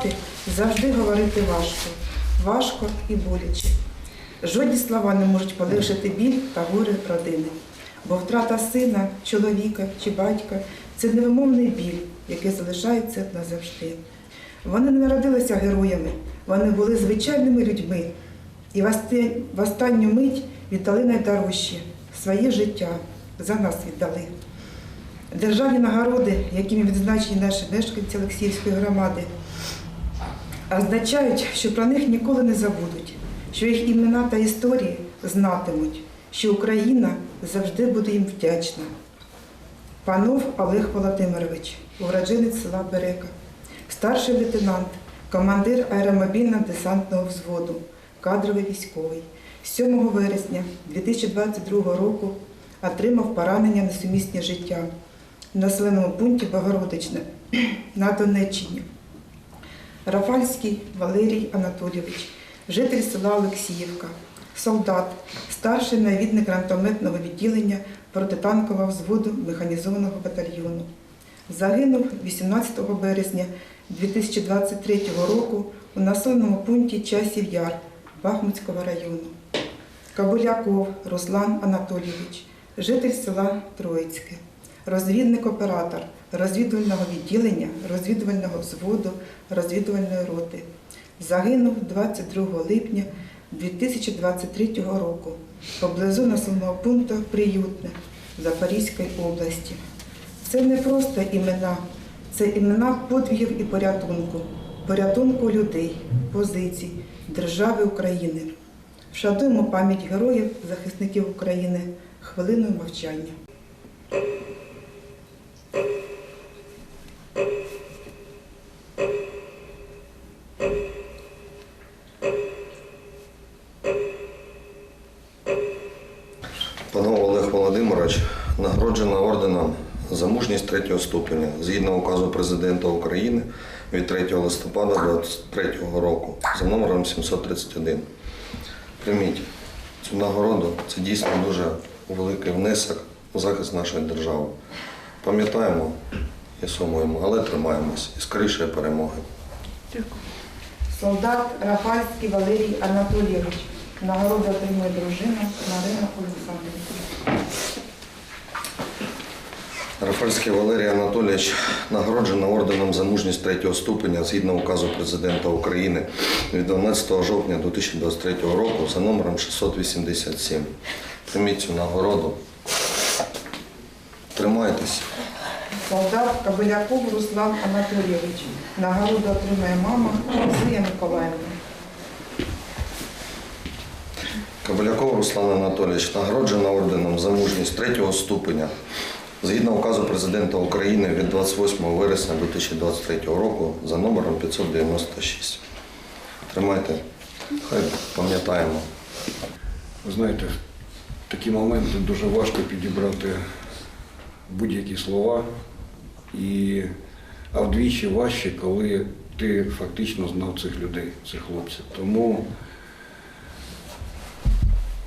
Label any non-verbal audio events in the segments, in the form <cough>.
пам'ятати, завжди говорити важко, важко і боляче. Жодні слова не можуть полегшити біль та горе родини, бо втрата сина, чоловіка чи батька це невимовний біль, який залишається назавжди. Вони не народилися героями, вони були звичайними людьми і в останню мить віддали найдорожче своє життя за нас віддали. Державні нагороди, якими відзначені наші мешканці Олексіївської громади, означають, що про них ніколи не забудуть, що їх імена та історії знатимуть, що Україна завжди буде їм вдячна. Панов Олег Володимирович, уродженець села Берека, старший лейтенант, командир аеромобільно-десантного взводу, кадровий військовий. 7 вересня 2022 року отримав поранення на сумісні життя в населеному пункті Богородичне на Донеччині. Рафальський Валерій Анатолійович, житель села Олексіївка, солдат, старший навідник гранатометного відділення протитанкового взводу механізованого батальйону. Загинув 18 березня 2023 року у населеному пункті Часів Яр Бахмутського району. Кабуляков Руслан Анатолійович, житель села Троїцьке, розвідник-оператор розвідувального відділення, розвідувального взводу, розвідувальної роти. Загинув 22 липня 2023 року поблизу населеного пункту Приютне Запорізької області. Це не просто імена, це імена подвигів і порятунку, порятунку людей, позицій, держави України. Вшануємо пам'ять героїв, захисників України хвилиною мовчання. Панов Олег Володимирович нагороджена орденом за мужність третього ступеня згідно указу президента України від 3 листопада 2023 року за номером 731. Прийміть цю нагороду. Це дійсно дуже великий внесок у захист нашої держави. Пам'ятаємо і сумуємо, але тримаємось і скоріше перемоги. Солдат Рафальський Валерій Анатолійович. Нагороду отримує дружина Марина Олександрівна. Рафальський Валерій Анатолійович нагороджена орденом за мужність третього ступеня згідно указу президента України від 12 жовтня 2023 року за номером 687. Прийміть цю нагороду. Тримайтесь. Солдат Кабеляков Руслан Анатолійович. Нагороду отримує мама Зоя Миколаївна. Кабаляков Руслан Анатолійович нагороджена орденом за мужність третього ступеня згідно указу президента України від 28 вересня 2023 року за номером 596. Тримайте. Хай пам'ятаємо. Ви знаєте, в такі моменти дуже важко підібрати будь-які слова, і, а вдвічі важче, коли ти фактично знав цих людей, цих хлопців. Тому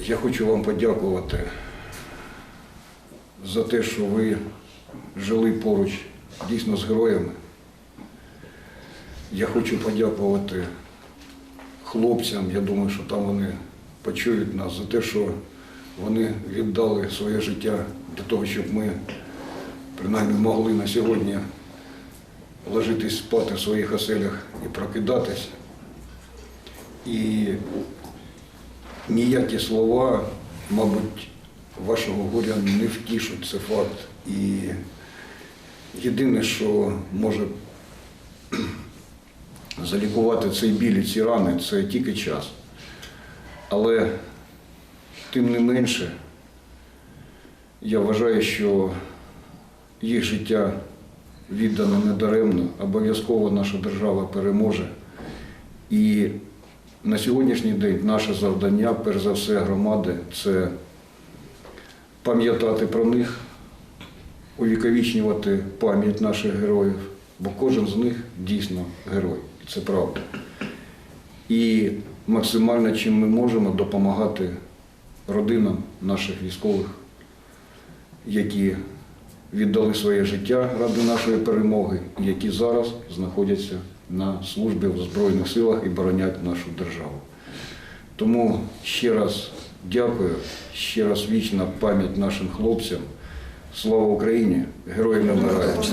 я хочу вам подякувати за те, що ви жили поруч дійсно з героями. Я хочу подякувати хлопцям, я думаю, що там вони почують нас за те, що вони віддали своє життя для того, щоб ми принаймні могли на сьогодні ложитись спати в своїх оселях і прокидатись. І ніякі слова, мабуть, вашого горя не втішуть, це факт. І єдине, що може <clears throat> залікувати цей біль і ці рани, це тільки час. Але тим не менше, я вважаю, що їх життя віддано недаремно, обов'язково наша держава переможе. І на сьогоднішній день наше завдання, перш за все, громади, це пам'ятати про них, увіковічнювати пам'ять наших героїв, бо кожен з них дійсно герой. І це правда. І максимально чим ми можемо допомагати родинам наших військових, які віддали своє життя ради нашої перемоги, які зараз знаходяться на службі в Збройних силах і боронять нашу державу. Тому ще раз дякую, ще раз вічна пам'ять нашим хлопцям. Слава Україні! Героям не вмирають!